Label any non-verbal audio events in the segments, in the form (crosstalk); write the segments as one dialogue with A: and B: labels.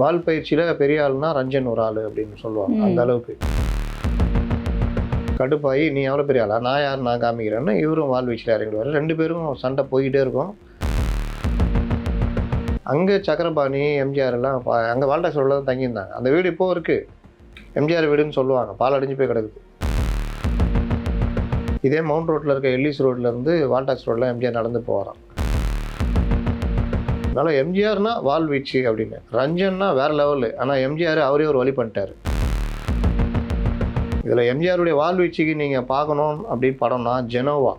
A: வால் பயிற்சியில் பெரிய ஆளுனா ரஞ்சன் ஒரு ஆள் அப்படின்னு சொல்லுவாங்க. அந்த அளவுக்கு. கடுப்பாகி நீ எவ்வளோ பெரிய ஆளா? நான் யார்? நான் காமிக்கிறேன்னு இவரும் வால் வீச்சில் இறங்கிடுவார். ரெண்டு பேரும் சண்டை போய்கிட்டே இருக்கும். அங்கே சக்கரபாணி எம்ஜிஆர் எல்லாம் அங்கே வால்டாக்ஸ் ரோடில் தான் தங்கியிருந்தாங்க. அந்த வீடு இப்போ இருக்குது எம்ஜிஆர் வீடுன்னு சொல்லுவாங்க. பால் அடிஞ்சு போய் கிடக்குது. இதே மவுண்ட் ரோட்டில் இருக்க எல்லிஸ் ரோட்ல இருந்து வால்டாக்ஸ் ரோட்டில் எம்ஜிஆர் நடந்து போகிறான் அதனால எம்ஜிஆர்னா வால் வீச்சு அப்படின்னு. ரஞ்சன்னா வேற லெவலு ஆனால் எம்ஜிஆர் அவரே ஒரு வழி பண்ணிட்டாரு. இதில் எம்ஜிஆருடைய வால் வீச்சுக்கு நீங்கள் பார்க்கணும் அப்படின்னு படம்னா ஜெனோவா.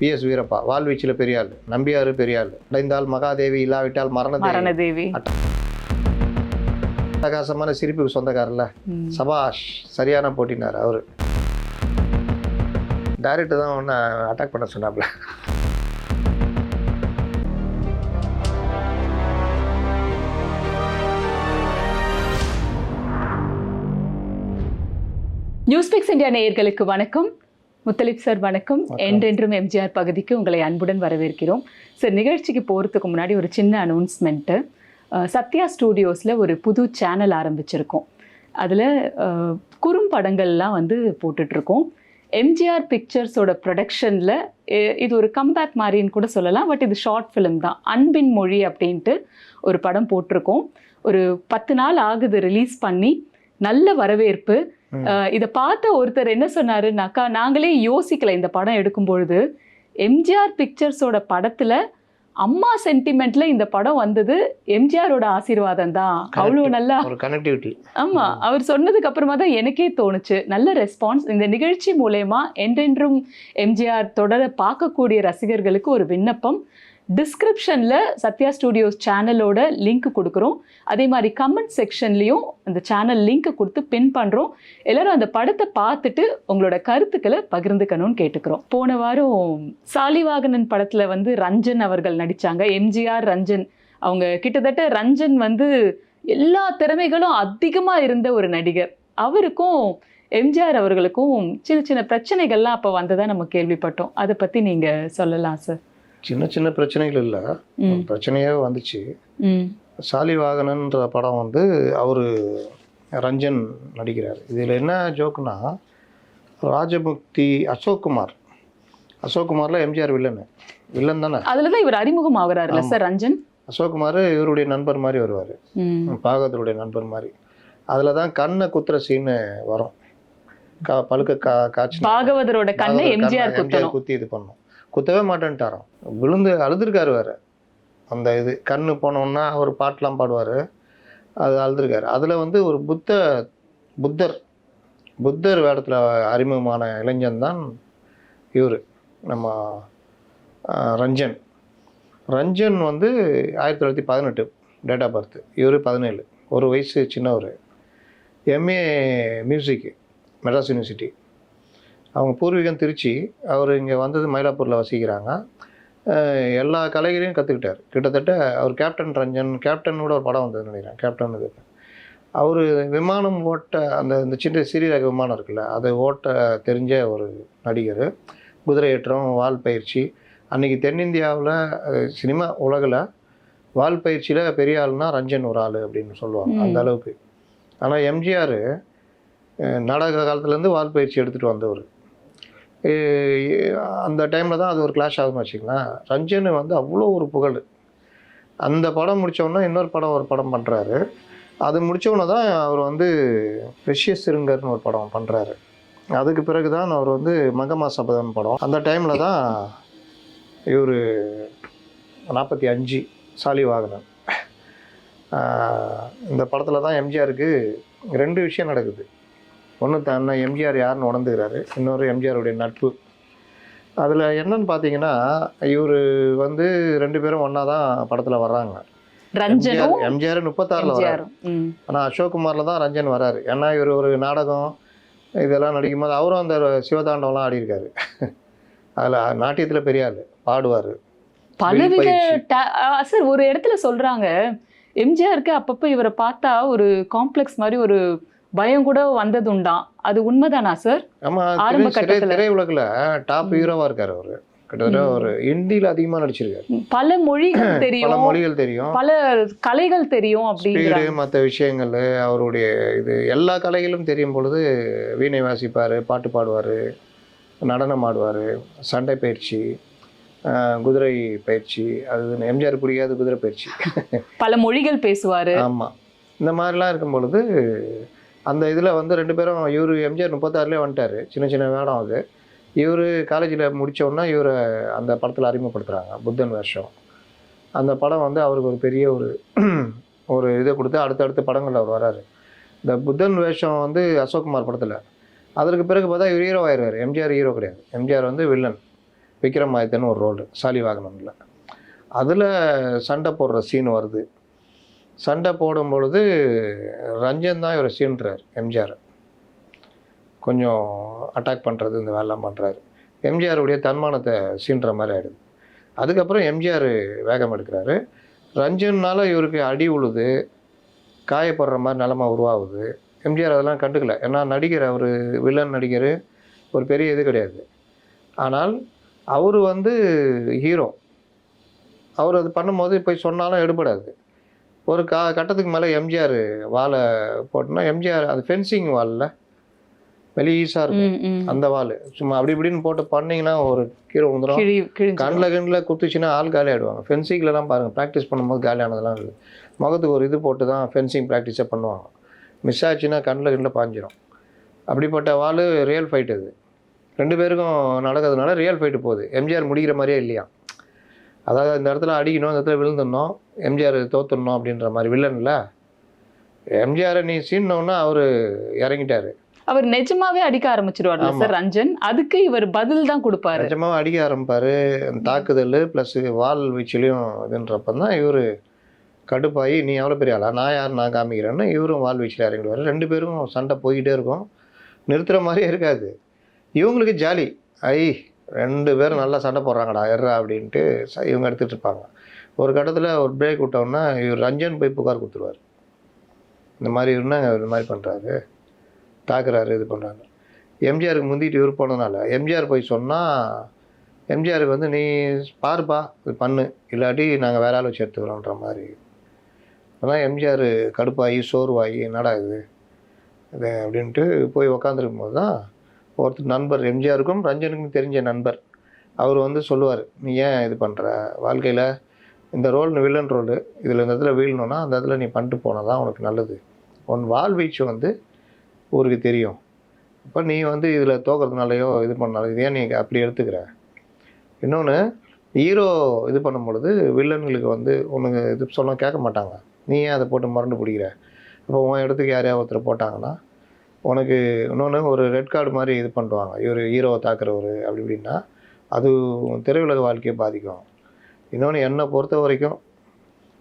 A: பிஎஸ் வீரப்பா வால் வீச்சில் பெரிய ஆள் நம்பியார் பெரிய ஆள். அடைந்தால் மகாதேவி இல்லாவிட்டால் மரணதேவி. பிரகாசமான சிரிப்புக்கு சொந்தக்காரர்ல. சபாஷ் சரியான போட்டினார் அவர். டைரக்டர் தான் ஒன்று அட்டாக் பண்ண சொன்னாப்ல.
B: பிக்ஸ் இந்தியா நேயர்களுக்கு வணக்கம். முத்தலிப் சார் வணக்கம். என்றென்றும் எம்ஜிஆர் பகுதிக்கு உங்களை அன்புடன் வரவேற்கிறோம். சார் நிகழ்ச்சிக்கு போகிறதுக்கு முன்னாடி ஒரு சின்ன அனௌன்ஸ்மெண்ட்டு சத்யா ஸ்டூடியோஸில் ஒரு புது சேனல் ஆரம்பிச்சிருக்கோம். அதில் குறும்படங்கள்லாம் வந்து போட்டுட்ருக்கோம். எம்ஜிஆர் பிக்சர்ஸோட ப்ரொடக்ஷனில் இது ஒரு கம்பேக் மாதிரின்னு கூட சொல்லலாம் பட் இது ஷார்ட் ஃபிலிம் தான். அன்பின் மொழி அப்படின்ட்டு ஒரு படம் போட்டிருக்கோம். ஒரு பத்து நாள் ஆகுது ரிலீஸ் பண்ணி நல்ல வரவேற்பு இதை பார்த்த ஒருத்தர் என்ன சொன்னாருனாக்கா நாங்களே யோசிக்கல இந்த படம் எடுக்கும் பொழுது எம்ஜிஆர் பிக்சர்ஸோட படத்துல அம்மா சென்டிமெண்ட்ல இந்த படம் வந்தது எம்ஜிஆரோட ஆசீர்வாதம் தான். அவ்வளோ நல்லா
A: கனெக்டிவிட்டி
B: ஆமா அவர் சொன்னதுக்கு அப்புறமா தான் எனக்கே தோணுச்சு. நல்ல ரெஸ்பான்ஸ் இந்த நிகழ்ச்சி மூலயமா என்றென்றும் எம்ஜிஆர் தொடர பார்க்கக்கூடிய ரசிகர்களுக்கு ஒரு விண்ணப்பம். டிஸ்கிரிப்ஷனில் சத்யா ஸ்டூடியோஸ் சேனலோட லிங்க் கொடுக்குறோம். அதே மாதிரி கமெண்ட் செக்ஷன்லேயும் அந்த சேனல் லிங்க்கை கொடுத்து பின் பண்ணுறோம் எல்லோரும் அந்த படத்தை பார்த்துட்டு உங்களோட கருத்துக்களை பகிர்ந்துக்கணும்னு கேட்டுக்கிறோம். போன வாரம் சாலிவாகனன் படத்தில் வந்து ரஞ்சன் அவர்கள் நடித்தாங்க எம்ஜிஆர் ரஞ்சன். அவங்க கிட்டத்தட்ட ரஞ்சன் வந்து எல்லா திறமைகளும் அதிகமாக இருந்த ஒரு நடிகர். அவருக்கும் எம்ஜிஆர் அவர்களுக்கும் சின்ன சின்ன பிரச்சனைகள்லாம் அப்போ வந்ததாக நம்ம கேள்விப்பட்டோம். அதை பற்றி நீங்கள் சொல்லலாம் சார்
A: சின்ன சின்ன பிரச்சனைகள் இல்லை. பிரச்சனையே வந்துச்சு. சாலிவாகனன்ற படம் வந்து அவர் ரஞ்சன் நடிக்கிறார். இதில் என்ன ஜோக்குனா ராஜமுக்தி அசோக்குமார். அசோக்குமாரில் எம்ஜிஆர் வில்லனு. வில்லன் தானே?
B: அதுலதான் இவர் அறிமுகம் ஆகுறாருல்ல. சார் ரஞ்சன்?
A: அசோக்குமார் இவருடைய நண்பர் மாதிரி வருவார். பாகவதருடைய நண்பர் மாதிரி. அதில் தான் கண்ணை குத்துற சீனு வரும். கா பழுக்க கா காய்ச்சி
B: பாகவதரோட கண்ணை எம்ஜிஆர்
A: குத்தி இது பண்ணோம். குத்தவே மாட்டேன்ட்டாராம். விழுந்து அழுதுருக்காரு வேறு. அந்த இது கண்ணு போனோன்னா அவர் பாட்டெலாம் பாடுவார். அது அழுதுருக்காரு. அதில் வந்து ஒரு புத்த புத்தர் புத்தர் வேடத்தில் அறிமுகமான இளைஞன் தான் இவர். நம்ம ரஞ்சன். ரஞ்சன் வந்து ஆயிரத்தி தொள்ளாயிரத்தி பதினெட்டு டேட் ஆஃப் பர்த் இவர் பதினேழு. ஒரு வயசு சின்னவர். எம்ஏ மியூசிக்கு மெட்ராஸ் யூனிவர்சிட்டி அவங்க பூர்வீகம் திருச்சி அவர் இங்கே வந்தது மயிலாப்பூரில் வசிக்கிறாங்க. எல்லா கலைகளையும் கற்றுக்கிட்டார் கிட்டத்தட்ட அவர் கேப்டன் ரஞ்சன் கேப்டன் கூட ஒரு படம் வந்தது நினைக்கிறேன். கேப்டன் இது. அவர் விமானம் ஓட்ட அந்த இந்த சின்ன சிறிய ரக விமானம் இருக்குல்ல அதை ஓட்ட தெரிஞ்ச ஒரு நடிகர். குதிரையேற்றம் வால் பயிற்சி. அன்றைக்கி தென்னிந்தியாவில் சினிமா உலகில் வால் பயிற்சியில் பெரிய ஆளுனா ரஞ்சன் ஒரு ஆள் அப்படின்னு சொல்லுவாங்க. அந்த அளவுக்கு. ஆனால் எம்ஜிஆர் நாடக காலத்துலேருந்து வால் பயிற்சி எடுத்துகிட்டு வந்தவர். அந்த டைமில் தான் அது ஒரு கிளாஷ் ஆகும்னு வச்சுக்கலாம் ரஞ்சன் வந்து அவ்வளோ ஒரு புகழ். அந்த படம் முடித்தோடனே இன்னொரு படம் ஒரு படம் பண்ணுறாரு அது முடித்தோடனே தான் அவர் வந்து ரிஷிய சிறுங்கர்னு ஒரு படம் பண்ணுறாரு அதுக்கு பிறகு தான் அவர் வந்து மகமா சபதம் படம். அந்த டைமில் தான் இவர் நாற்பத்தி அஞ்சு சாலி வாகனன். இந்த படத்தில் தான் எம்ஜிஆருக்கு ரெண்டு விஷயம் நடக்குது. ஒன்று தன்னை எம்ஜிஆர் யாருன்னு உணர்ந்துக்கிறாரு. இன்னொரு எம்ஜிஆருடைய நட்பு. அதில் என்னன்னு பார்த்தீங்கன்னா இவர் வந்து ரெண்டு பேரும் ஒன்றா தான் படத்தில் வர்றாங்க.
B: ரஞ்சனும்
A: எம்ஜிஆர் முப்பத்தாறில்
B: ம்.
A: ஆனால் அசோக்குமாரில் தான் ரஞ்சன் வராரு ஏன்னா இவர் ஒரு நாடகம் இதெல்லாம் நடிக்கும்போது அவரும் அந்த சிவதாண்டவம்லாம் ஆடியிருக்காரு. அதில் நாட்டியத்தில் பெரிய ஆள் பாடுவார்.
B: பலவித சார் ஒரு இடத்துல சொல்றாங்க எம்ஜிஆருக்கு அப்பப்போ இவரை பார்த்தா ஒரு காம்ப்ளெக்ஸ் மாதிரி ஒரு பயம் கூட வந்ததுண்டாம் அது உண்மைதானா சார்? ஆரம்ப கட்டத்துல.
A: திரையுலகில் டாப்
B: ம்.
A: ஹீரோவாக இருக்கார் அவர். கிட்டத்தட்ட. ஒரு ஹிந்தியில் அதிகமாக நடிச்சிருக்காரு.
B: பல மொழிகள்
A: பல
B: தெரியும்.
A: மொழிகள் தெரியும்.
B: பல கலைகள் தெரியும்
A: ஸ்பீடு
B: அப்படிங்கிறாங்க
A: மற்ற விஷயங்கள் அவருடைய இது எல்லா கலைகளும் தெரியும் பொழுது வீணை வாசிப்பார் பாட்டு பாடுவார் நடனம் ஆடுவார் சண்டை பயிற்சி குதிரை பயிற்சி அது எம்ஜிஆர் பிடிக்காத குதிரை பயிற்சி.
B: பல மொழிகள் பேசுவாரு.
A: ஆமாம் இந்த மாதிரிலாம் இருக்கும் பொழுது அந்த இதில் வந்து ரெண்டு பேரும் இவர் எம்ஜிஆர் முப்பத்தாறுலேயே வந்துட்டார். சின்ன சின்ன வேடம் அது. இவர் காலேஜில் முடித்தோன்னா இவரை அந்த படத்தில் அறிமுகப்படுத்துகிறாங்க புத்தன் வேஷம். அந்த படம் வந்து அவருக்கு ஒரு பெரிய ஒரு ஒரு இதை கொடுத்து அடுத்தடுத்த படங்கள் அவர் வராரு. இந்த புத்தன் வேஷம் வந்து அசோக்குமார் படத்தில். அதற்கு பிறகு பார்த்தா இவர் ஹீரோ ஆயிடுவார். எம்ஜிஆர் ஹீரோ கிடையாது. எம்ஜிஆர் வந்து வில்லன் விக்ரம் ஆதித்தன் ஒரு ரோல் சாலிவாகனமில். அதில் சண்டை போடுற சீன் வருது. சண்டை போடும் பொழுது ரஞ்சன் தான் இவரை சீன்றார் எம்ஜிஆர். கொஞ்சம் அட்டாக் பண்ணுறது இந்த வேலைலாம் பண்ணுறாரு எம்ஜிஆருடைய தன்மானத்தை சீன்ற மாதிரி ஆகிடுது அதுக்கப்புறம் எம்ஜிஆர் வேகம் எடுக்கிறாரு. ரஞ்சன்னால் இவருக்கு அடி உழுது காயப்படுற மாதிரி நிலமை உருவாகுது. எம்ஜிஆர் அதெல்லாம் கண்டுக்கல. ஏன்னா நடிகர் அவர் வில்லன் நடிகர் ஒரு பெரிய இது கிடையாது. ஆனால் அவர் வந்து ஹீரோ அவர் அது பண்ணும்போது போய் சொன்னாலும் எடுபடாது. ஒரு கா கட்டத்துக்கு மேலே எம்ஜிஆர் வாழை போட்டோன்னா எம்ஜிஆர் அது ஃபென்சிங் வாலில் வெளியீஸாக இருக்கும்.
B: ம், ம்.
A: அந்த வால் சும்மா அப்படி இப்படின்னு போட்டு பண்ணீங்கன்னா ஒரு கீரை
B: கிழி கிழிஞ்சு
A: கண்ணில் கண்ணில் குத்துச்சுன்னா ஆள் காலி ஆகிடுவாங்க ஃபென்சிங்லலாம் பாருங்கள் ப்ராக்டிஸ் பண்ணும்போது காலி ஆனதெல்லாம் இருக்குது முகத்துக்கு ஒரு இது போட்டு தான் ஃபென்சிங் ப்ராக்டிஸே பண்ணுவாங்க. மிஸ் ஆச்சுன்னா கண்ணில் கண்ணில் பாஞ்சிரும். அப்படிப்பட்ட வாள் ரியல் ஃபைட் அது. ரெண்டு பேருக்கும் நடக்கிறதுனால ரியல் ஃபைட்டு போகுது. எம்ஜிஆர் முடிக்கிற மாதிரியே இல்லையா? அதாவது இந்த இடத்துல அடிக்கணும் இந்த இடத்துல விழுந்துடணும் எம்ஜிஆர் தோத்துடணும் அப்படின்ற மாதிரி வில்லன்ல எம்ஜிஆரை நீ சீன்னோன்னா அவர் இறங்கிட்டாரு.
B: அவர் நிஜமாவே அடிக்க ஆரம்பிச்சிருவாரு. சார் ரஞ்சன்? அதுக்கு இவர் பதில் தான் கொடுப்பாரு.
A: நிஜமாக அடிக்க ஆரம்பிப்பார். தாக்குதல் ப்ளஸ் வால் வீச்சிலையும் இதுன்றப்ப தான் இவர் கடுப்பாகி நீ எவ்வளோ பெரிய ஆளா? நான் யார்? நான் காமிக்கிறேன்னு இவரும் வால் வீச்சில் இறங்கிடுவார். ரெண்டு பேரும் சண்டை போய்கிட்டே இருக்கும். நிறுத்துகிற மாதிரியே இருக்காது. இவங்களுக்கு ஜாலி. ஐ ரெண்டு பேரும் நல்லா சண்டை போடுறாங்கடா எர்ரா அப்படின்ட்டு ச- இவங்க எடுத்துகிட்டு இருப்பாங்க. ஒரு கட்டத்தில் ஒரு பிரேக் விட்டோம்னா இவர் ரஞ்சன் போய் புகார் கொடுத்துருவார். இந்த மாதிரி இவருன்னா இந்த மாதிரி பண்ணுறாரு தாக்குறாரு இது பண்ணுறாங்க எம்ஜிஆருக்கு முந்திட்டு இவர் போனதுனால எம்ஜிஆர் போய் சொன்னால் எம்ஜிஆருக்கு வந்து நீ பாருப்பா இது பண்ணு. இல்லாட்டி நாங்கள் வேற ஆள் வச்சு எடுத்துக்கிறோன்ற மாதிரி. அதான் எம்ஜிஆர் கடுப்பாகி சோர்வாகி என்னடா இது? இது அப்படின்ட்டு போய் உக்காந்துருக்கும் போது தான் ஒருத்தர் நண்பர் எம்ஜிஆருக்கும் ரஞ்சனுக்கும் தெரிஞ்ச நண்பர். அவர் வந்து சொல்லுவார் நீ ஏன் இது பண்ணுற வாழ்க்கையில் இந்த ரோல் வில்லன் ரோலு இதில் இந்த இடத்துல வீழணும்னா அந்த இடத்துல நீ பண்ணிட்டு போனால் தான் உனக்கு நல்லது. உன் வாழ்வீச்சு வந்து ஊருக்கு தெரியும். அப்போ நீ வந்து இதில் தோக்கிறதுனாலையோ இது பண்ணாலும் இது ஏன் நீ அப்படி எடுத்துக்கிற. இன்னொன்று ஹீரோ இது பண்ணும் பொழுது வில்லன்களுக்கு வந்து உனக்கு இது சொல்ல கேட்க மாட்டாங்க. நீ ஏன் அதை போட்டு மறந்து பிடிக்கிற? அப்போ உன் இடத்துக்கு யாரையாவது ஒருத்தர் போட்டாங்கன்னா உனக்கு இன்னொன்று ஒரு ரெட் கார்டு மாதிரி இது பண்ணுவாங்க இவர் ஹீரோவை தாக்குறவர் அப்படி இப்படின்னா அது திரையுலக வாழ்க்கையை பாதிக்கும். இன்னொன்று என்னை பொறுத்த வரைக்கும்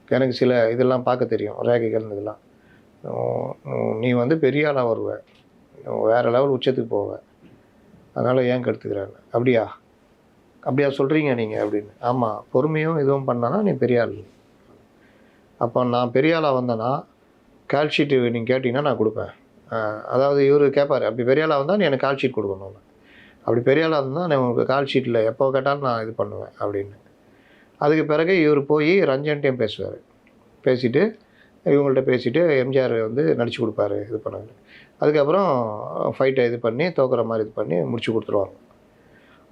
A: எனக்கு சில இதெல்லாம் பார்க்க தெரியும். ரேகைகள் இதெல்லாம். நீ வந்து பெரிய ஆளாக வருவ. வேறு லெவல் உச்சத்துக்கு போவ. அதனால் ஏன் கெடுத்துக்கிறாங்க? அப்படியா? அப்படியா சொல்கிறீங்க நீங்கள் அப்படின்னு. ஆமாம் பொறுமையும் இதுவும் பண்ணனா நீ பெரிய ஆள். அப்போ நான் பெரிய ஆளாக வந்தேன்னா கால்ஷீட்டு நீங்கள் கேட்டிங்கன்னா நான் கொடுப்பேன். அதாவது இவர் கேட்பார் அப்படி பெரிய ஆளாக இருந்தால் நீ எனக்கு கால் ஷீட் கொடுக்கணும் அப்படி பெரிய ஆளாக இருந்தால் நான் உங்களுக்கு கால் ஷீட்டில் எப்போ கேட்டாலும் நான் இது பண்ணுவேன் அப்படின்னு. அதுக்கு பிறகு இவர் போய் ரஞ்சன்ட்டையும் பேசுவார். பேசிவிட்டு இவங்கள்ட்ட பேசிவிட்டு எம்ஜிஆர் வந்து நடிச்சு கொடுப்பாரு இது பண்ணாரு அதுக்கப்புறம் ஃபைட்டை இது பண்ணி தோக்குற மாதிரி இது பண்ணி முடிச்சு கொடுத்துருவாங்க.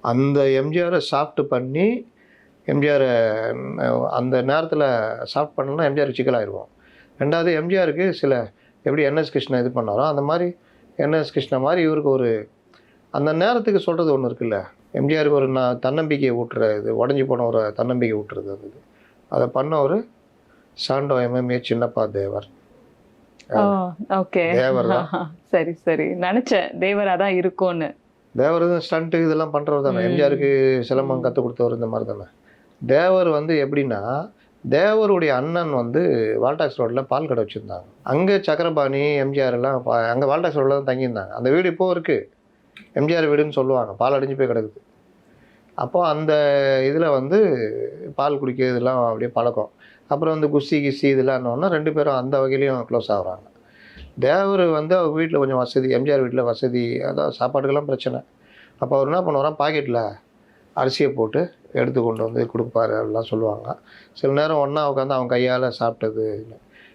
A: அந்த எம்ஜிஆரை சாப்பிட்டு பண்ணி எம்ஜிஆரை அந்த நேரத்தில் சாப்பிட் பண்ணலன்னா எம்ஜிஆர் சிக்கலாகிடுவோம் ரெண்டாவது எம்ஜிஆருக்கு சில எப்படி என்எஸ் கிருஷ்ணா இது பண்ணாரோ அந்த மாதிரி என்எஸ் கிருஷ்ணா மாதிரி இவருக்கு ஒரு அந்த நேரத்துக்கு சொல்கிறது ஒன்று இருக்குல்ல. எம்ஜிஆருக்கு ஒரு நான் தன்னம்பிக்கையை ஊட்டுற இது உடஞ்சி போன ஒரு தன்னம்பிக்கை ஊட்டுறது அது. அதை பண்ண ஒரு Sandow M M A Chinnappa Thevar.
B: Okay.
A: Thevar (laughs)
B: சரி சரி. நினைச்சேன் தேவரா தான் இருக்கும்னு.
A: தேவர் ஸ்டண்ட்டு இதெல்லாம் பண்ணுறவர் தானே. எம்ஜிஆருக்கு சிலம்பம் கற்றுக் கொடுத்தவர் இந்த மாதிரி தானே. தேவர் வந்து எப்படின்னா தேவருடைய அண்ணன் வந்து வால்டாக்ஸ் ரோட்டில் பால் கடை வச்சுருந்தாங்க. அங்கே சக்கரபாணி எம்ஜிஆர் எல்லாம் பா- அங்கே வால்டாக்ஸ் ரோட்டில் தான் தங்கியிருந்தாங்க. அந்த வீடு இப்போ இருக்குது எம்ஜிஆர் வீடுன்னு சொல்லுவாங்க. பால் அடிஞ்சு போய் கிடக்குது. அப்போது அந்த இதில் வந்து பால் குடிக்கிறதுலாம் அப்படியே பழக்கம். அப்புறம் வந்து குஸ்தி கிஸ்தி இதெல்லாம் ரெண்டு பேரும் அந்த வகையிலையும் க்ளோஸ் ஆகுறாங்க. தேவர் வந்து அவங்க வீட்டில் கொஞ்சம் வசதி எம்ஜிஆர் வீட்டில் வசதி அதான் சாப்பாட்டுக்கெல்லாம் பிரச்சனை. அப்போ அவர் என்ன பண்ணுவாராம் பாக்கெட்டில் அரிசியை போட்டு எடுத்து கொண்டு வந்து கொடுப்பாரு அப்படிலாம் சொல்லுவாங்க. சில நேரம் ஒன்றா உட்காந்து அவன் கையால் சாப்பிட்டது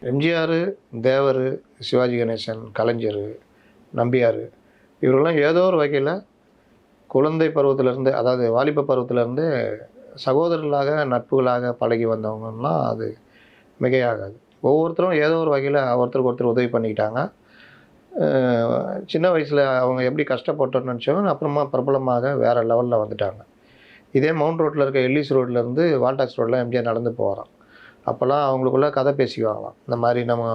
A: எம்ஜிஆர் தேவர் சிவாஜி கணேசன் கலைஞர் நம்பியார் இவரெல்லாம் ஏதோ ஒரு வகையில் குழந்தை பருவத்திலேருந்து அதாவது வாலிப பருவத்திலேருந்து சகோதரர்களாக நட்புகளாக பழகி வந்தவங்கன்னா அது மிகையாகாது. ஒவ்வொருத்தரும் ஏதோ ஒரு வகையில் ஒருத்தருக்கு ஒருத்தர் உதவி பண்ணிக்கிட்டாங்க. சின்ன வயசில் அவங்க எப்படி கஷ்டப்பட்டோன்னு நினச்சவங்க அப்புறமா பிரபலமாக வேறு லெவலில் வந்துட்டாங்க. இதே மவுண்ட் ரோட்டில் இருக்க எல்லிஸ் ரோட்லேருந்து வால்டாக்ஸ் ரோட்டில் எம்ஜிஆர் நடந்து போகிறான் அப்போல்லாம் அவங்களுக்குள்ள கதை பேசிக்குவாங்களாம். இந்த மாதிரி நம்ம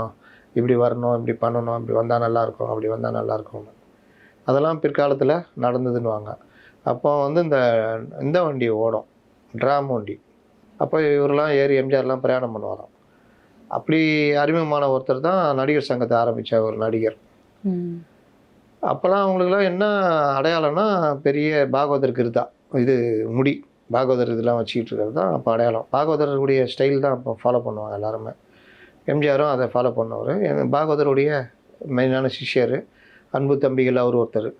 A: இப்படி வரணும் இப்படி பண்ணணும் இப்படி வந்தால் நல்லாயிருக்கும் அப்படி வந்தால் நல்லாயிருக்கும்னு அதெல்லாம் பிற்காலத்தில் நடந்ததுன்னுவாங்க. அப்போ வந்து இந்த இந்த வண்டி ஓடும். ட்ராம் வண்டி. அப்போ இவரெல்லாம் ஏறி எம்ஜிஆர்லாம் பிரயாணம் பண்ணுவாராம். அப்படி அறிமுகமான ஒருத்தர் தான் நடிகர் சங்கத்தை ஆரம்பித்த ஒரு நடிகர். அப்போல்லாம் அவங்களுக்குலாம் என்ன அடையாளம்னா பெரிய பாகவதர் கிருதா. இது முடி பாகவதர் இதெல்லாம் வச்சுக்கிட்டு இருக்கிறது தான் அப்போ அடையாளம் பாகவதருடைய ஸ்டைல் தான் அப்போ ஃபாலோ பண்ணுவாங்க எல்லாருமே. எம்ஜிஆரும் அதை ஃபாலோ பண்ணவர். பாகவதருடைய மெயினான சிஷ்யர் அன்பு தம்பிகள் அவர் ஒருத்தர்.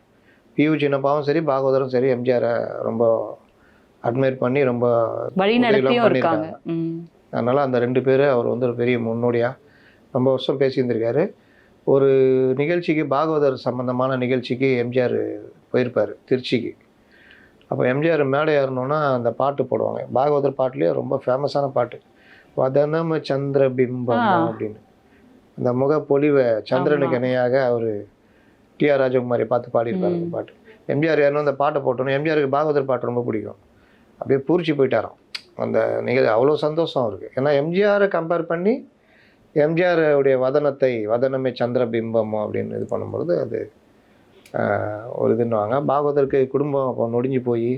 A: பியூ சின்னப்பாவும் சரி பாகவதரும் சரி எம்ஜிஆரை ரொம்ப அட்மையர் பண்ணி ரொம்ப பண்ணியிருக்காங்க. அதனால் அந்த ரெண்டு பேர் அவர் வந்து ஒரு பெரிய முன்னோடியாக ரொம்ப வருஷம் பேசியிருந்திருக்காரு. ஒரு நிகழ்ச்சிக்கு பாகவதர் சம்பந்தமான நிகழ்ச்சிக்கு எம்ஜிஆர் போயிருப்பார் திருச்சிக்கு. அப்போ எம்ஜிஆர் மேடை ஏறணுன்னா அந்த பாட்டு போடுவாங்க. பாகவதர் பாட்டுலேயே ரொம்ப ஃபேமஸான பாட்டு. வதனம சந்திர பிம்பம். அப்படின்னு. அந்த முக பொலிவை சந்திரனுக்கு. இணையாக அவர் டிஆர் ராஜகுமாரி பார்த்து பாடியிருப்பார் அந்த. பாட்டு. எம்ஜிஆர் ஏறணும் அந்த பாட்டை போட்டோன்னே எம்ஜிஆருக்கு பாகவதர் பாட்டு ரொம்ப பிடிக்கும். அப்படியே பூரிச்சு போயிட்டாராம். அந்த நிகழ்ச்சி அவ்வளோ சந்தோஷம் அவருக்கு. ஏன்னா எம்ஜிஆரை கம்பேர் பண்ணி எம்ஜிஆர் உடைய வதனத்தை வதனமே சந்திர பிம்பமோ அப்படின்னு இது பண்ணும்பொழுது அது ஒரு இதுன்னுவாங்க. பாகவதற்கு குடும்பம் அப்போ நொடிஞ்சு போய்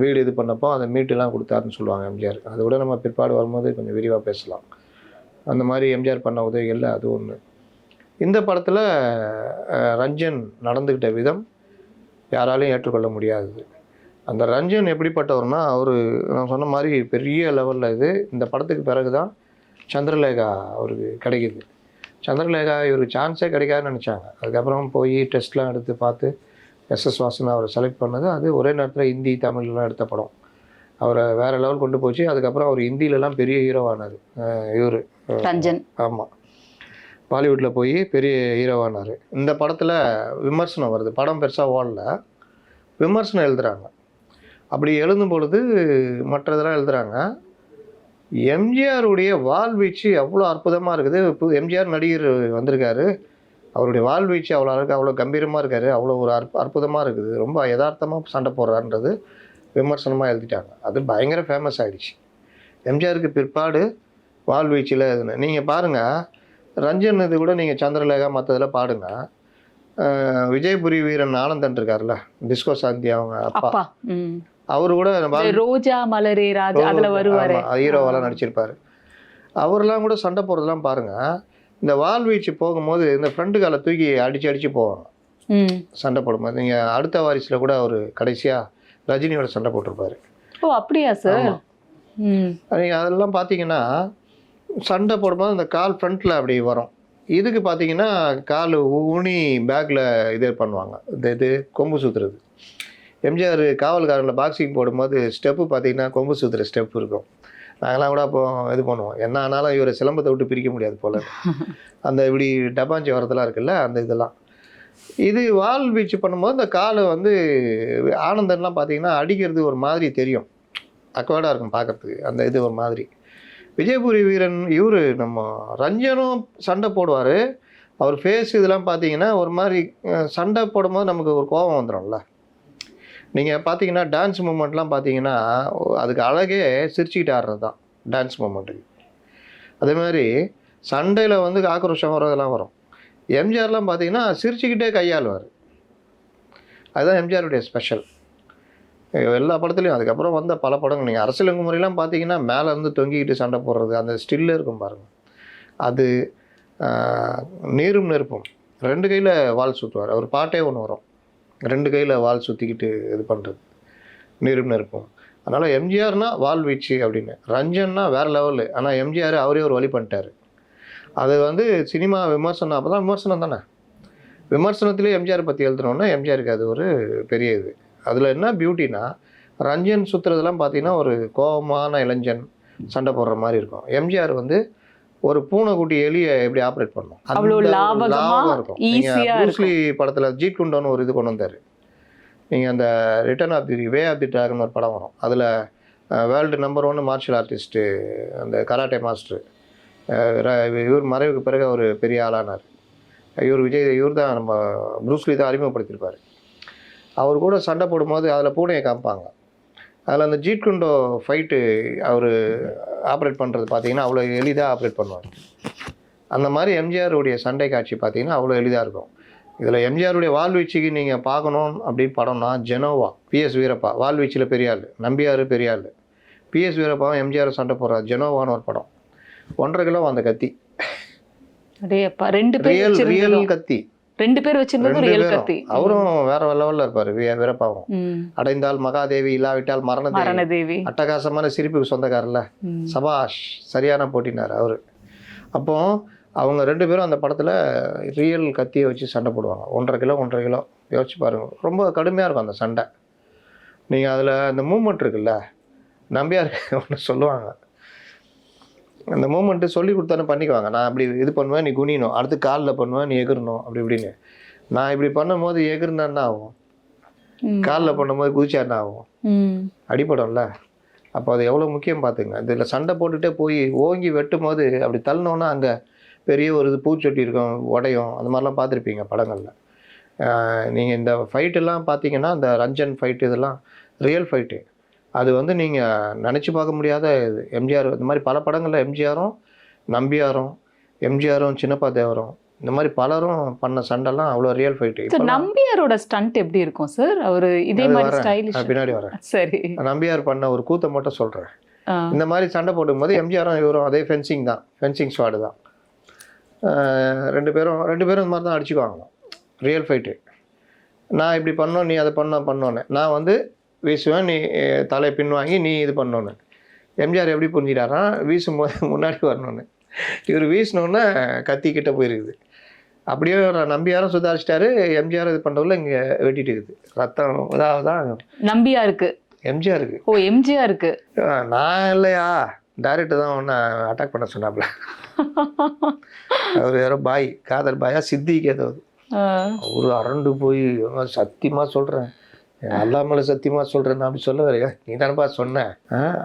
A: வீடு இது பண்ணப்போ அதை மீட்டுலாம் கொடுத்தாருன்னு சொல்லுவாங்க எம்ஜிஆர். அதை விட நம்ம பிற்பாடு வரும்போது கொஞ்சம் விரிவாக பேசலாம். அந்த மாதிரி எம்ஜிஆர் பண்ண உதவிகளில் அது ஒன்று இந்த படத்தில் ரஞ்சன் நடந்துக்கிட்ட விதம் யாராலையும் ஏற்றுக்கொள்ள முடியாது அந்த ரஞ்சன் எப்படிப்பட்டவர்னா அவர் நான் சொன்ன மாதிரி பெரிய லெவலில் இது இந்த படத்துக்கு பிறகு தான் சந்திரலேகா அவருக்கு கிடைக்கிது. சந்திரலேகா இவருக்கு சான்ஸே கிடைக்காதுன்னு நினச்சாங்க. அதுக்கப்புறம் போய் டெஸ்ட்லாம் எடுத்து பார்த்து எஸ்எஸ் வாசன் அவரை செலக்ட் பண்ணது. அது ஒரே நேரத்தில் ஹிந்தி தமிழ்லாம் எடுத்த படம். அவரை வேறு லெவல் கொண்டு போச்சு. அதுக்கப்புறம் அவர் ஹிந்திலலாம் பெரிய ஹீரோவானார் இவர்.
B: ரஞ்சன்.
A: ஆமாம் பாலிவுட்டில் போய் பெரிய ஹீரோவானார் இந்த படத்தில் விமர்சனம் வருது. படம் பெருசாக ஓடல. விமர்சனம் எழுதுகிறாங்க அப்படி எழுதும் பொழுது மற்றதெல்லாம் எழுதுகிறாங்க எம்ஜிஆருடைய வாழ்வீச்சு அவ்வளோ அற்புதமாக இருக்குது. இப்போ எம்ஜிஆர் நடிகர் வந்திருக்காரு. அவருடைய வாழ்வீச்சு அவ்வளோ அழகாக அவ்வளோ கம்பீரமாக இருக்கார். அவ்வளோ ஒரு அற்ப அற்புதமாக இருக்குது. ரொம்ப யதார்த்தமாக சண்டை போடுறான்றது விமர்சனமாக எழுதிட்டாங்க. அது பயங்கர ஃபேமஸ் ஆகிடுச்சு எம்ஜிஆருக்கு பிற்பாடு வாழ்வீச்சில் இதுன்னு நீங்கள் பாருங்கள் ரஞ்சன் இது கூட நீங்கள் சந்திரலேகா மற்றதில் பாடுங்க. விஜயபுரி வீரன் ஆனந்தன் இருக்கார்ல டிஸ்கோ சாந்தி அவங்க அப்பா. அவர் கூட
B: ரோஜா மலரே ராஜா அதுல வருவாரு.
A: ஹீரோவெல்லாம் நடிச்சிருப்பாரு. அவரெல்லாம் கூட சண்டை போடுறதெல்லாம் பாருங்க. இந்த வால்வீச்சு போகும்போது இந்த ஃப்ரண்ட் காலை தூக்கி அடிச்சு அடிச்சு போவாங்க. சண்டை போடும்போது. நீங்கள் அடுத்த வாரிசில் கூட அவர் கடைசியாக ரஜினியோட சண்டை போட்டிருப்பாரு.
B: ஓ அப்படியா சார்
A: நீங்கள் அதெல்லாம் பார்த்தீங்கன்னா சண்டை போடும்போது அந்த கால் ஃப்ரண்ட்டில் அப்படி வரும். இதுக்கு பார்த்தீங்கன்னா கால் ஊனி பேக்கில் இது பண்ணுவாங்க. இந்த இது கொம்பு சுற்றுறது எம்ஜிஆர் காவல்காரனில் பாக்ஸிங் போடும்போது ஸ்டெப்பு பார்த்தீங்கன்னா கொம்பு சுற்றுற ஸ்டெப் இருக்கும். நாங்களாம் கூட அப்போ இது பண்ணுவோம். என்ன ஆனாலும் இவரை சிலம்பத்தை விட்டு பிரிக்க முடியாது போல. (laughs) அந்த இப்படி டப்பாஞ்சி வரதெல்லாம் இருக்குல்ல அந்த இதெல்லாம். இது வால் வீச்சு பண்ணும்போது இந்த காலை வந்து ஆனந்தன்லாம் பார்த்தீங்கன்னா அடிக்கிறது ஒரு மாதிரி தெரியும். அக்வர்டாக இருக்கும் பார்க்கறதுக்கு. அந்த இது ஒரு மாதிரி. விஜயபுரி வீரன் இவர் நம்ம ரஞ்சனும் சண்டை போடுவார். அவர் ஃபேஸ் இதெல்லாம் பார்த்தீங்கன்னா ஒரு மாதிரி சண்டை போடும்போது நமக்கு ஒரு கோபம் வந்துடும்ல நீங்கள் பார்த்தீங்கன்னா டான்ஸ் மூமெண்ட்லாம் பார்த்தீங்கன்னா அதுக்கு அழகே சிரிச்சுக்கிட்டு ஆடுறது தான் டான்ஸ் மூமெண்ட்டுக்கு அதே மாதிரி சண்டையில் வந்து ஆக்ரோஷம் வரதெல்லாம் வரும். எம்ஜிஆர்லாம் பார்த்தீங்கன்னா சிரிச்சுக்கிட்டே கையாளுவார். அதுதான் எம்ஜிஆருடைய ஸ்பெஷல் எல்லா படத்துலையும் அதுக்கப்புறம் வந்த பல படங்கள். நீங்கள் அரசியலங்கு முறையெல்லாம் பார்த்தீங்கன்னா மேலே இருந்து தொங்கிக்கிட்டு சண்டை போடுறது அந்த ஸ்டில்லு இருக்கும் பாருங்கள் அது நீரும் நெருப்பும். ரெண்டு கையில் வால் சுற்றுவார் அவர் பாட்டே ஒன்று வரும். ரெண்டு கையில் வால் சுற்றிக்கிட்டு இது பண்ணுறது நீரும் நெருப்பும். அதனால் எம்ஜிஆர்னா வால் வீச்சு அப்படின்னு. ரஞ்சன்னா வேறு லெவலு ஆனால் எம்ஜிஆர் அவரே ஒரு வழி பண்ணிட்டார். அது வந்து சினிமா விமர்சனம் அப்போ தான் விமர்சனம் தானே? விமர்சனத்திலே எம்ஜிஆர் பற்றி எழுதுனோன்னா எம்ஜிஆருக்கு அது ஒரு பெரிய இது. அதில் என்ன பியூட்டினா ரஞ்சன் சுற்றுறதுலாம் பார்த்தீங்கன்னா ஒரு கோபமான இளைஞன் சண்டை போடுற மாதிரி இருக்கும். எம்ஜிஆர் வந்து ஒரு பூனைக்குட்டி எலியை எப்படி ஆப்ரேட் பண்ணும்?
B: அவ்வளோ
A: இருக்கும். நீங்க
B: ஈஸியா
A: ப்ரூஸ்லி படத்துல ஜீட் குண்டோன்னு ஒரு இது கொண்டு வந்தாரு. நீங்க அந்த return of the way of the dragon ஒரு படம் வரும். அதுல world number one martial artist அந்த கராட்டே மாஸ்டர் இவர் மறைவுக்கு பிறகு அவர் பெரிய ஆளானார். இவர் விஜய் இவர் தான் நம்ம ப்ரூஸ்லி தான் அறிமுகப்படுத்தியிருப்பார். அவர் கூட சண்டை போடும்போது அதில் பூனையை காமிப்பாங்க. அதில் அந்த ஜீட் குண்டோ ஃபைட்டு அவர் ஆப்ரேட் பண்ணுறது பார்த்தீங்கன்னா அவ்வளோ எளிதாக ஆப்ரேட் பண்ணுவார். அந்த மாதிரி எம்ஜிஆர் உடைய சண்டை காட்சி பார்த்தீங்கன்னா அவ்வளோ எளிதாக இருக்கும். இதில் எம்ஜிஆருடைய வாழ்வீச்சுக்கு நீங்கள் பார்க்கணும் அப்படின்னு படம்னா ஜெனோவா பிஎஸ் வீரப்பா. வாழ்வீச்சில் பெரிய ஆள் நம்பியார் பெரிய ஆள். பிஎஸ் வீரப்பாவும் எம்ஜிஆர் சண்டை போடுறார் ஜெனோவான்னு ஒரு படம். ஒன்றரை கிலோ அந்த கத்தி. ரியல் ரியல் கத்தி.
B: ரெண்டு பேர் வச்சிருந்ததும்
A: ரெண்டு
B: ரியல்
A: பேரும்.
B: கத்தி.
A: அவரும் வேற லெவலில் இருப்பார். வீரப்பாவும். அடைந்தால் மகாதேவி இல்லாவிட்டால் மரணதேவி.
B: மரணதேவி.
A: அட்டகாசமான சிரிப்புக்கு சொந்தக்காரர்ல. சபாஷ் சரியான போட்டினார் அவர். அப்போ அவங்க ரெண்டு பேரும் அந்த படத்தில் ரியல் கத்தியை வச்சு சண்டை போடுவாங்க. ஒன்றரை கிலோ ஒன்றரை கிலோ. யோசிச்சு பாருங்க. ரொம்ப கடுமையாக இருக்கும் அந்த சண்டை. நீங்கள் அதில் அந்த மூமெண்ட் இருக்குல்ல நம்பியார் (laughs) ஒன்று சொல்லுவாங்க. அந்த மூமெண்ட்டு சொல்லி கொடுத்தானே பண்ணிக்குவாங்க. நான் அப்படி இது பண்ணுவேன் நீ குனியணும். அடுத்து காலில் பண்ணுவேன் நீ எகிரணும் அப்படி இப்படின்னு. நான் இப்படி பண்ணும்போது எகிர்னா என்ன ஆகும். காலில் பண்ணும்போது குதிச்சா என்ன ஆகும். அடிபடும்ல. அப்போ அது எவ்வளோ முக்கியம் பார்த்துங்க. இதில் சண்டை போட்டுட்டே போய் ஓங்கி வெட்டும் போது அப்படி தள்ளினோன்னா அங்கே பெரிய ஒரு இது பூச்சொட்டி இருக்கும் உடையும். அந்த மாதிரிலாம் பார்த்துருப்பீங்க படங்களில். நீங்கள் இந்த ஃபைட்டெல்லாம் பார்த்தீங்கன்னா இந்த ரஞ்சன் ஃபைட் இதெல்லாம் ரியல் ஃபைட்டு அது வந்து நீங்கள் நினச்சி பார்க்க முடியாத இது. எம்ஜிஆர் இந்த மாதிரி பல படங்களில் எம்ஜிஆரும் நம்பியாரும் எம்ஜிஆரும் சின்னப்பா தேவரும் இந்த மாதிரி பலரும் பண்ண சண்டைலாம் அவ்வளோ ரியல் ஃபைட்டு
B: சார் நம்பியாரோட ஸ்டண்ட் எப்படி இருக்கும் சார் அவரு இதே மாதிரி. ஸ்டைலிஷ்
A: பின்னாடி வரேன்.
B: சரி.
A: நம்பியார் பண்ண ஒரு கூத்தை மட்டும் சொல்கிறேன். இந்த மாதிரி சண்டை போடும்போது எம்ஜிஆரும் இவரும் அதே ஃபென்சிங் தான். ஃபென்சிங் ஸ்வாடு தான். ரெண்டு பேரும் ரெண்டு பேரும் இந்த மாதிரி தான் அடிச்சுக்குவாங்க. ரியல் ஃபைட்டு நான் இப்படி பண்ணோம் நீ அதை பண்ண பண்ணோன்னு. நான் வந்து வீசுவேன் நீ தலையை பின்வாங்கி நீ இது பண்ணோன்னு. எம்ஜிஆர் எப்படி புரிஞ்சிட்டாரா வீசும் போது (laughs) முன்னாடி வரணும்னு. இவர் வீசினோன்னே கத்தி கிட்ட போயிருக்குது. அப்படியே நம்பியாரும் சுதாரிச்சிட்டாரு எம்ஜிஆர் இது பண்ணுறதுல இங்கே வெட்டிட்டு இருக்குது. ரத்தம் இதாக தான்
B: நம்பியாருக்கு
A: எம்ஜிஆருக்கு
B: ஓ எம்ஜிஆருக்கு
A: நான் இல்லையா? டைரக்டர் தான் ஒன்று அட்டாக் பண்ண சொன்னாப்புல. அவர் யாரோ பாய் காதல் பாயா சித்திக்கு ஏதோ
B: ஆ.
A: அவரு அரண்டு போய் சத்தியமாக சொல்கிறேன் அல்லாமல சத்தியமாக சொல்கிறேன் நான் அப்படி சொல்ல வரையா நீ தானப்பா சொன்னேன்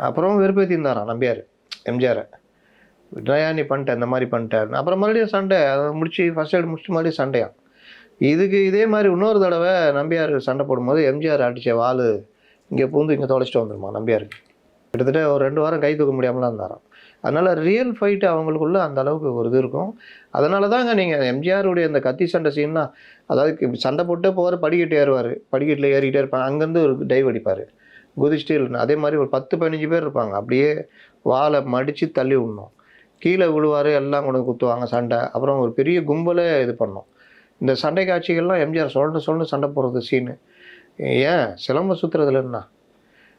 A: அப்புறம் வெறுப்பேற்றிருந்தாரான் நம்பியார் எம்ஜிஆர். விநாயா நீ பண்ணிட்டேன் இந்த மாதிரி பண்ணிட்டேன் அப்புறம் மறுபடியும் சண்டை அதை முடிச்சு ஃபர்ஸ்ட் எய்டு முடிச்சு மறுபடியும் சண்டையா? இதுக்கு இதே மாதிரி இன்னொரு தடவை நம்பியார் சண்டை போடும்போது எம்ஜிஆர் அடித்த வாள் இங்கே பூந்து இங்கே தொலைச்சிட்டு வந்துருமா நம்பியாருக்கு? கிட்டத்தட்ட ஒரு ரெண்டு வாரம் கை தூக்க முடியாமலாம் இருந்தாராம். அதனால் ரியல் ஃபைட்டு அவங்களுக்குள்ள அந்த அளவுக்கு ஒரு இது இருக்கும். அதனால தாங்க நீங்கள் எம்ஜிஆருடைய இந்த கத்தி சண்டை சீன்னா அதாவது சண்டை போட்டு போகிற படிக்கட்டு ஏறுவார். படிக்கட்டில் ஏறிக்கிட்டே இருப்பாங்க. அங்கேருந்து ஒரு டைவ் அடிப்பார். குதிச்சுட்டே இல்லைன்னு அதே மாதிரி ஒரு பத்து பதினஞ்சு பேர் இருப்பாங்க. அப்படியே வாழை மடித்து தள்ளி விடணும். கீழே விழுவார் எல்லாம் கொண்டு குத்துவாங்க சண்டை. அப்புறம் ஒரு பெரிய கும்பலே இது பண்ணோம். இந்த சண்டை காட்சிகள்லாம் எம்ஜிஆர் சொல்லணும் சொல்லணும் சண்டை போடுறது சீனு. ஏன்? சிலம்ப சுற்றுறதுல என்ன?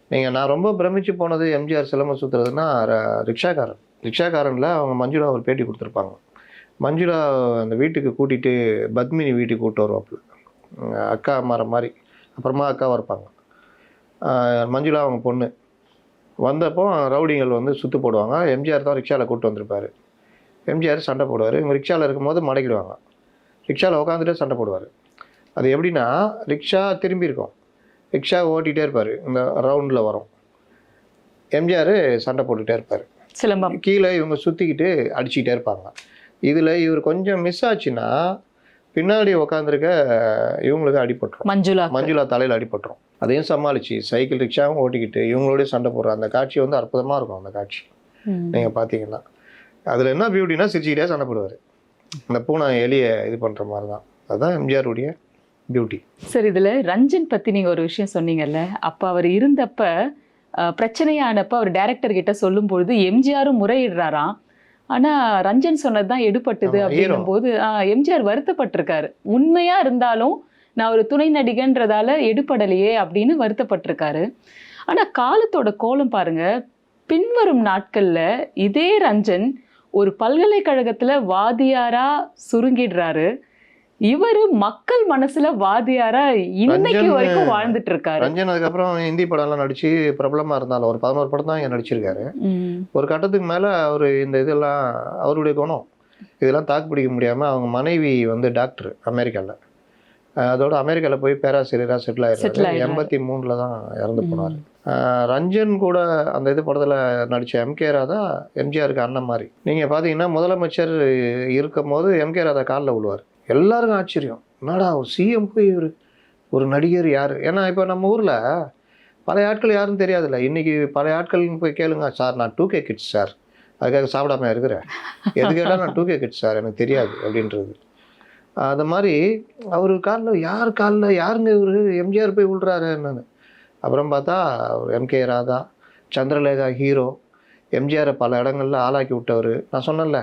A: நீங்கள் நான் ரொம்ப பிரமிச்சு போனது எம்ஜிஆர் சிலம்ப சுற்றுறதுன்னா ரிக்ஷாக்காரன் ரிக்ஷாக்காரனில் அவங்க மஞ்சுளா ஒரு பேட்டி கொடுத்துருப்பாங்க. மஞ்சுளா அந்த வீட்டுக்கு கூட்டிகிட்டு பத்மினி வீட்டுக்கு கூப்பிட்டு வருவாப்புல. அக்கா மர மாதிரி அப்புறமா அக்காவாக இருப்பாங்க. மஞ்சுளா அவங்க பொண்ணு. வந்தப்போ ரவுடிகள் வந்து சுத்து போடுவாங்க. எம்ஜிஆர் தான் ரிக்ஷாவில் கூப்பிட்டு வந்திருப்பாரு. எம்ஜிஆர் சண்டை போடுவார். இவங்க ரிக்ஷாவில் இருக்கும்போது மடக்கிடுவாங்க. ரிக்ஷாவில் உட்காந்துட்டே சண்டை போடுவார். அது எப்படின்னா ரிக்ஷா திரும்பி இருக்கும். ரிக்ஷா ஓட்டிகிட்டே இருப்பார். இந்த ரவுண்டில் வரும். எம்ஜிஆர் சண்டை போட்டுகிட்டே இருப்பார்.
B: சிலம்பம்.
A: கீழே இவங்க சுற்றிக்கிட்டு அடிச்சுக்கிட்டே இருப்பாங்க. இதில் இவர் கொஞ்சம் மிஸ் ஆச்சுன்னா பின்னாடி உக்காந்துருக்க இவங்களுக்கு அடிபட்டுரும்
B: மஞ்சுளா?
A: மஞ்சுளா தலையில் அடிபட்டுரும் அதையும் சமாளிச்சு சைக்கிள் ரிக்ஷாவும் ஓட்டிக்கிட்டு இவங்களோடய சண்டை போடுற அந்த காட்சி வந்து அற்புதமாக இருக்கும் அந்த காட்சி. நீங்கள் பார்த்தீங்கன்னா அதில் என்ன பியூட்டினா சிரிச்சுக்கிட்டே சண்டை போடுவார். இந்த பூனை எலியை இது பண்ணுற மாதிரி தான் அதுதான் எம்ஜிஆருடைய பியூட்டி
B: சார் இதுல ரஞ்சன் பத்தி நீங்க ஒரு விஷயம் சொன்னீங்கல்ல அப்ப அவர் இருந்தப்ப பிரச்சனையானப்ப அவர் டைரக்டர் கிட்ட சொல்லும் பொழுது எம்ஜிஆரும் முறையிடுறாராம். ஆனா ரஞ்சன் சொன்னதுதான் எடுபட்டது
A: ஆமா,
B: அப்படின்னும் போது எம்ஜிஆர் வருத்தப்பட்டிருக்காரு. உண்மையா இருந்தாலும் நான் ஒரு துணை நடிகன்றதால எடுபடலையே அப்படின்னு வருத்தப்பட்டிருக்காரு. ஆனா காலத்தோட கோலம் பாருங்க. பின்வரும் நாட்கள்ல இதே ரஞ்சன் ஒரு பல்கலைக்கழகத்துல வாதியாரா சுருங்கிடுறாரு. இவரு மக்கள் மனசுல வாதியாரா இன்னைக்கு வரைக்கும் வாழ்ந்துட்டு இருக்காரு
A: ரஞ்சன் அதுக்கப்புறம் ஹிந்தி படம்லாம் நடிச்சு பிரபலமா இருந்தாலும் ஒரு பதினோரு படம் தான் இங்க நடிச்சிருக்காரு. ஒரு கட்டத்துக்கு மேல அவர் இந்த இதெல்லாம் அவருடைய குணம். இதெல்லாம் தாக்கு பிடிக்க முடியாம அவங்க மனைவி வந்து டாக்டர் அமெரிக்கால. அதோட அமெரிக்கால போய் பேராசிரியராக செட்டில் ஆயிடுறாரு. எண்பத்தி மூணுல தான் இறந்து போனார். ரஞ்சன் கூட அந்த இது படத்துல நடிச்ச எம்கே ராதா எம்ஜிஆருக்கு அண்ணன் மாதிரி. நீங்க பாத்தீங்கன்னா முதலமைச்சர் இருக்கும் போது எம்கே ராதா காலில் விழுவார். எல்லாருக்கும் ஆச்சரியம். என்னடா ஒரு சிஎம் போய் ஒரு ஒரு நடிகர் யார்? ஏன்னா இப்போ நம்ம ஊரில் பழைய ஆட்கள் யாரும் தெரியாதுல்ல. இன்றைக்கி பழைய ஆட்கள் போய் கேளுங்க. சார் நான் டூ கே கிட்ஸ் சார். அதுக்காக சாப்பிடாம இருக்கிறேன் எது கேட்டால் நான் டூ கே கிட்ஸ் சார் எனக்கு தெரியாது அப்படின்றது. அது மாதிரி அவர் காலில் யார் காலில் யாருங்க இவர்? எம்ஜிஆர் போய் விழுறாரு என்னன்னு. அப்புறம் பார்த்தா எம்கே ராதா சந்திரலேகா ஹீரோ. எம்ஜிஆரை பல இடங்கள்ல ஆளாக்கி விட்டவர். நான் சொன்னேன்ல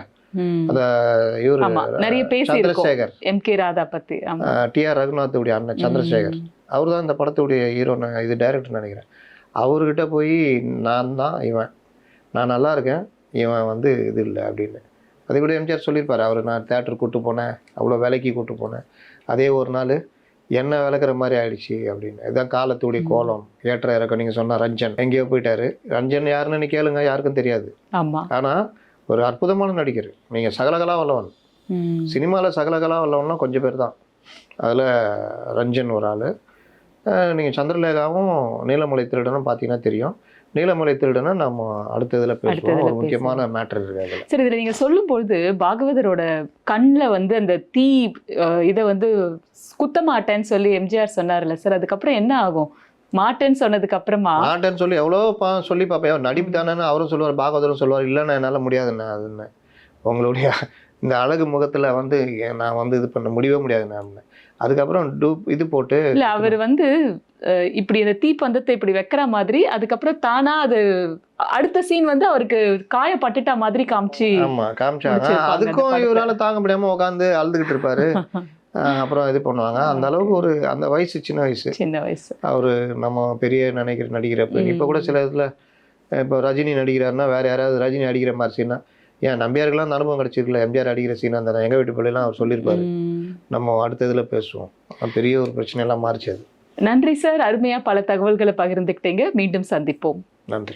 A: அந்த இவர்
B: நிறைய
A: சந்திரசேகர்.
B: எம் கே ராதா பத்தி
A: டி ஆர் ரகுநாத்துடைய அண்ணன் சந்திரசேகர். அவர் தான் இந்த படத்துடைய ஹீரோ இது டைரக்டர் நினைக்கிறேன். அவர்கிட்ட போய் நான் தான் இவன். நான் நல்லா இருக்கேன். இவன் வந்து இது இல்லை அப்படின்னு. அது கூட எம்ஜிஆர் சொல்லியிருப்பாரு அவர் நான் தேட்டர் கூட்டு போனேன். அவ்வளோ வேலைக்கு கூட்டு போனேன். அதே ஒரு நாள் என்ன விளக்குற மாதிரி ஆயிடுச்சு அப்படின்னு. இதான் காலத்துடைய கோலம். ஏற்ற இறக்கம். நீங்கள் சொன்ன ரஞ்சன். எங்கேயோ போயிட்டாரு. ரஞ்சன் யாருன்னு நீ கேளுங்க யாருக்கும் தெரியாது. ஆனால் ஒரு அற்புதமான நடிகர். நீங்கள் சகலகலா வல்லவன். சினிமாவில் சகலகலா வல்லவன்லாம் கொஞ்சம் பேர் தான் அதில் ரஞ்சன் ஒரு ஆள். நீங்கள் சந்திரலேகாவும் நீலமலை திருடனும் பார்த்தீங்கன்னா தெரியும். நீலமலை திருடனை நம்ம அடுத்த இதில் பேசுவோம். ஒரு முக்கியமான மேட்டர் இருக்கு
B: சரி இதுல நீங்க சொல்லும் பொழுது பாகவதரோட கண்ணுல வந்து அந்த தீ இத வந்து குத்த மாட்டேன்னு சொல்லி எம்ஜிஆர் சொன்னார்ல சார். அதுக்கப்புறம் என்ன ஆகும்? மாட்டேன்னு சொன்னதுக்கு அப்புறமா
A: மாட்டேன்னு சொல்லி எவ்வளோ பா சொல்லி பார்ப்பேன். நடிப்பு தானேன்னு அவரும் சொல்லுவார் பாகவதரும் சொல்லுவார். இல்லைண்ணா என்னால் முடியாதுண்ணா அதுன்னு உங்களுடைய இந்த அழகு முகத்தில் வந்து நான் வந்து இது பண்ண முடியவே முடியாதுண்ணா அப்படின்னு. அதுக்கப்புறம் டூ இது போட்டு
B: இல்ல அவர் வந்து இப்படி அந்த தீப்பந்தத்தை இப்படி வைக்கிற மாதிரி அதுக்கப்புறம் தானா அது அடுத்த சீன் வந்து அவருக்கு காயப்பட்டுட்டா மாதிரி காமிச்சு
A: ஆமா காமிச்சாங்க. அதுக்கும். இவரால தாங்க முடியாம உட்காந்து அழுதுகிட்டு இருப்பாரு. (laughs) அப்புறம் இது பண்ணுவாங்க. அந்த அளவுக்கு ஒரு அந்த வயசு சின்ன வயசு.
B: சின்ன வயசு.
A: அவரு நம்ம பெரிய நினைக்கிற
B: ம்.
A: இப்ப கூட சில இதுல இப்போ ரஜினி நடிக்கிறாருன்னா வேற யாராவது ரஜினி அடிக்கிற மாதிரி சீனா ஏன் நம்பியாருக்கெல்லாம் அந்த அனுபவம் கிடைச்சிருக்கல எம்ஜிஆர் அடிக்கிற சீன் அந்த எங்க வீட்டு பிள்ளைலாம் அவர் சொல்லியிருப்பாரு. நம்ம அடுத்த இதுல பேசுவோம். பெரிய ஒரு பிரச்சனை எல்லாம் மாறிச்சு அது.
B: நன்றி சார். அருமையா பல தகவல்களை பகிர்ந்துக்கிட்டீங்க. மீண்டும் சந்திப்போம்.
A: நன்றி.